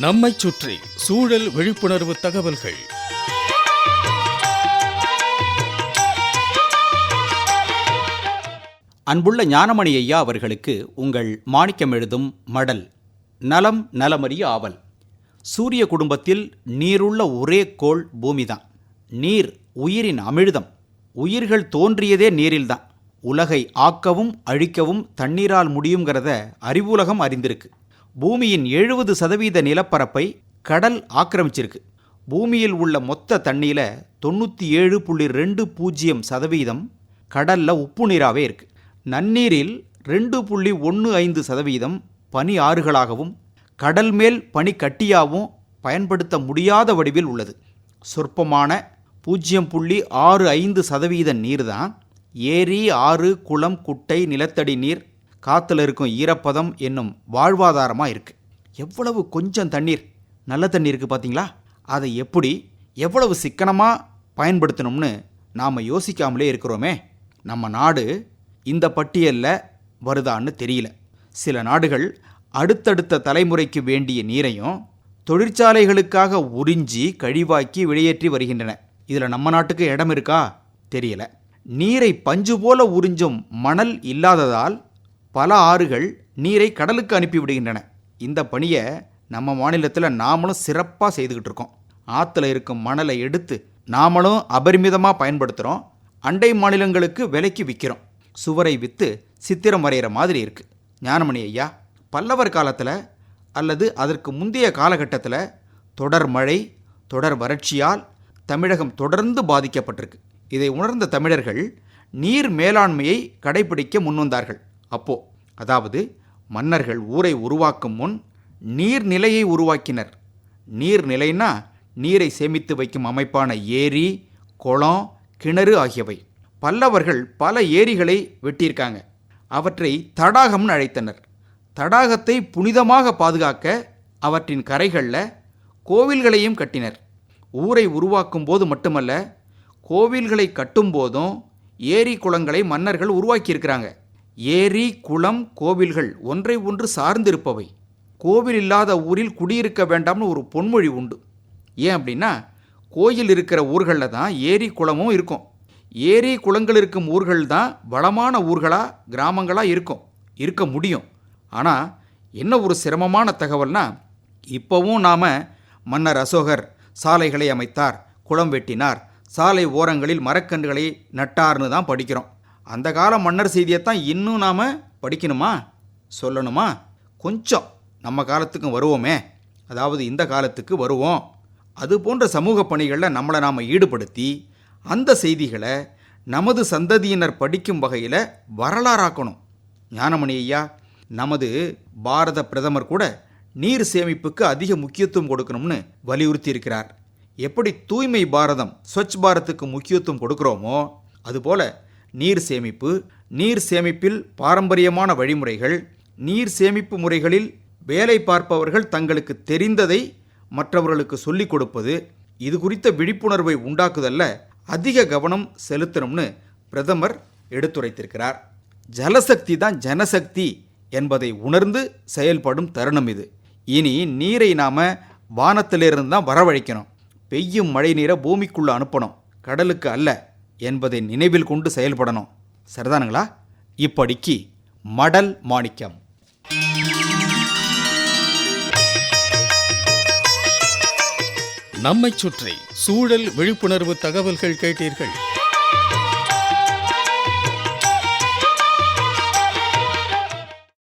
நம்மைச் சுற்றி சூழல் விழிப்புணர்வு தகவல்கள். அன்புள்ள ஞானமணி ஐயா அவர்களுக்கு உங்கள் மாணிக்கம் எழுதும் மடல் நலம் நலமறிய ஆவல். சூரிய குடும்பத்தில் நீருள்ள ஒரே கோள் பூமிதான். நீர் உயிரின் அமிழ்தம். உயிர்கள் தோன்றியதே நீரில்தான். உலகை ஆக்கவும் அழிக்கவும் தண்ணீரால் முடியுங்கிறத அறிவுலகம் அறிந்திருக்கு. பூமியின் எழுபது சதவீத நிலப்பரப்பை கடல் ஆக்கிரமிச்சிருக்கு. பூமியில் உள்ள மொத்த தண்ணியில் தொண்ணூற்றி ஏழு புள்ளி ரெண்டு பூஜ்ஜியம் சதவீதம் கடலில் உப்பு நீராகவே இருக்குது நன்னீரில் ரெண்டு புள்ளி ஒன்று ஐந்து சதவீதம் பனி ஆறுகளாகவும் கடல் மேல் பனி கட்டியாகவும் பயன்படுத்த முடியாத வடிவில் உள்ளது. சொற்பமான பூஜ்ஜியம் புள்ளி ஆறு ஐந்து சதவீத நீர் தான் ஏரி ஆறு குளம் குட்டை நிலத்தடி நீர் காற்றுல இருக்கும் ஈரப்பதம் என்னும் வாழ்வாதாரமாக இருக்குது எவ்வளவு கொஞ்சம் தண்ணீர் நல்ல தண்ணீர் இருக்குது பார்த்தீங்களா அதை எப்படி எவ்வளவு சிக்கனமாக பயன்படுத்தணும்னு நாம் யோசிக்காமலே இருக்கிறோமே. நம்ம நாடு இந்த பட்டியலில் வருதான்னு தெரியல. சில நாடுகள் அடுத்தடுத்த தலைமுறைக்கு வேண்டிய நீரையும் தொழிற்சாலைகளுக்காக உறிஞ்சி கழிவாக்கி வெளியேற்றி வருகின்றன. இதில் நம்ம நாட்டுக்கு இடம் இருக்கா? தெரியல. நீரை பஞ்சு போல உறிஞ்சும் மணல் இல்லாததால் பல ஆறுகள் நீரை கடலுக்கு அனுப்பிவிடுகின்றன. இந்த பணியை நம்ம மாநிலத்தில் நாமளும் சிறப்பாக செய்துக்கிட்டு இருக்கோம். ஆற்றுல இருக்கும் மணலை எடுத்து நாமளும் அபரிமிதமாக பயன்படுத்துகிறோம் அண்டை மாநிலங்களுக்கு விலைக்கு விற்கிறோம் சுவரை விற்று சித்திரம் வரைகிற மாதிரி இருக்குது ஞானமணி ஐயா பல்லவர் காலத்தில் அல்லது அதற்கு முந்தைய காலகட்டத்தில் தொடர் மழை தொடர் வறட்சியால் தமிழகம் தொடர்ந்து பாதிக்கப்பட்டிருக்கு. இதை உணர்ந்த தமிழர்கள் நீர் மேலாண்மையை கடைபிடிக்க முன்வந்தார்கள். அப்போது அதாவது மன்னர்கள் ஊரை உருவாக்கும் முன் நீர்நிலையை உருவாக்கினர். நீர்நிலைனா நீரை சேமித்து வைக்கும் அமைப்பான ஏரி குளம் கிணறு ஆகியவை. பல்லவர்கள் பல ஏரிகளை வெட்டியிருக்காங்க. அவற்றை தடாகம்னு அழைத்தனர். தடாகத்தை புனிதமாக பாதுகாக்க அவற்றின் கரைகளில் கோவில்களையும் கட்டினர். ஊரை உருவாக்கும் போது மட்டுமல்ல கோவில்களை கட்டும்போதும் ஏரி குளங்களை மன்னர்கள் உருவாக்கியிருக்கிறாங்க. ஏரி குளம் கோவில்கள் ஒன்றை ஒன்று சார்ந்திருப்பவை. கோவில் இல்லாத ஊரில் குடியிருக்க வேண்டாம்னு ஒரு பொன்மொழி உண்டு. ஏன் அப்படின்னா கோயில் இருக்கிற ஊர்களில் தான் ஏரி குளமும் இருக்கும். ஏரி குளங்கள் இருக்கும் ஊர்கள் தான் வளமான ஊர்களாக கிராமங்களாக இருக்கும். இருக்க முடியும். ஆனால் என்ன ஒரு சிரமமான தகவல்னா இப்போவும் நாம் மன்னர் அசோகர் சாலைகளை அமைத்தார் குளம் வெட்டினார் சாலை ஓரங்களில் மரக்கன்றுகளை நட்டார்னு தான் படிக்கிறோம். அந்த கால மன்னர் செய்தியைத்தான் இன்னும் நாம் படிக்கணுமா? சொல்லணுமா? கொஞ்சம் நம்ம காலத்துக்கும் வருவோமே. அதாவது இந்த காலத்துக்கு வருவோம். அது போன்ற சமூக பணிகளில் நம்மளை நாம் ஈடுபடுத்தி அந்த செய்திகளை நமது சந்ததியினர் படிக்கும் வகையில் வரலாறாக்கணும். ஞானமணி ஐயா நமது பாரத பிரதமர் கூட நீர் சேமிப்புக்கு அதிக முக்கியத்துவம் கொடுக்கணும்னு வலியுறுத்தி இருக்கிறார் எப்படி தூய்மை பாரதம் ஸ்வச் பாரத்துக்கு முக்கியத்துவம் கொடுக்குறோமோ அதுபோல் நீர் சேமிப்பு நீர் சேமிப்பில் பாரம்பரியமான வழிமுறைகள் நீர் சேமிப்பு முறைகளில் வேலை பார்ப்பவர்கள் தங்களுக்கு தெரிந்ததை மற்றவர்களுக்கு சொல்லிக் கொடுப்பது இது குறித்த விழிப்புணர்வை உண்டாக்குதல்ல அதிக கவனம் செலுத்தணும்னு பிரதமர் எடுத்துரைத்திருக்கிறார். ஜலசக்தி தான் ஜனசக்தி என்பதை உணர்ந்து செயல்படும் தருணம் இது. இனி நீரை நாம் வானத்திலிருந்து தான் வரவழைக்கணும். பெய்யும் மழை நீரை பூமிக்குள்ளே அனுப்பணும். கடலுக்கு அல்ல. என்பதை நினைவில் கொண்டு செயல்படணும். சரிதானுங்களா? இப்படிக்கு மடல் மாணிக்கம். நம்மைச் சுற்றி சூழல் விழிப்புணர்வு தகவல்கள் கேட்டீர்கள்.